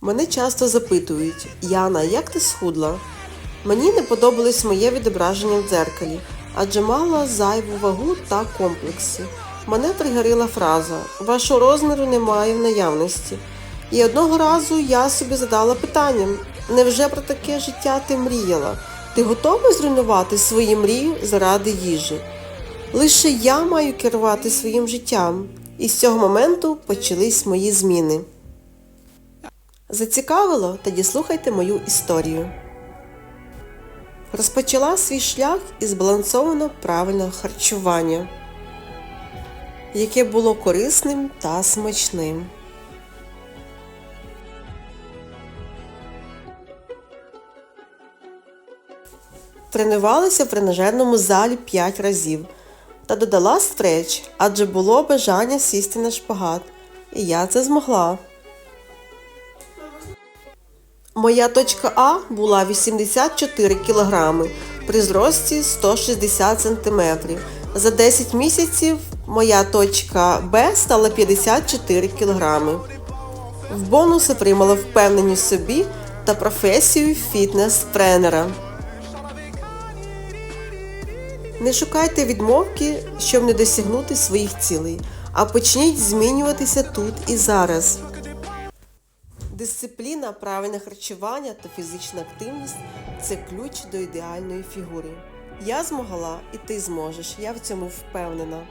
Мене часто запитують, Яна, як ти схудла? Мені не подобалось моє відображення в дзеркалі, адже мала зайву вагу та комплекси. Мене тригерила фраза Вашого розміру немає в наявності. І одного разу я собі задала питання: невже про таке життя ти мріяла? Ти готова зруйнувати свої мрії заради їжі? Лише я маю керувати своїм життям, і з цього моменту почались мої зміни. Зацікавило? Тоді слухайте мою історію. Розпочала свій шлях із збалансованого правильного харчування, яке було корисним та смачним. Тренувалася в тренажерному залі 5 разів та додала стреч, адже було бажання сісти на шпагат. І я це змогла. Моя точка А була 84 кг при зрості 160 см. За 10 місяців моя точка Б стала 54 кг. В бонус отримала впевненість собі та професію фітнес-тренера. Не шукайте відмовки, щоб не досягнути своїх цілей, а почніть змінюватися тут і зараз. Дисципліна, правильне харчування та фізична активність це ключ до ідеальної фігури. Я змогла і ти зможеш, я в цьому впевнена.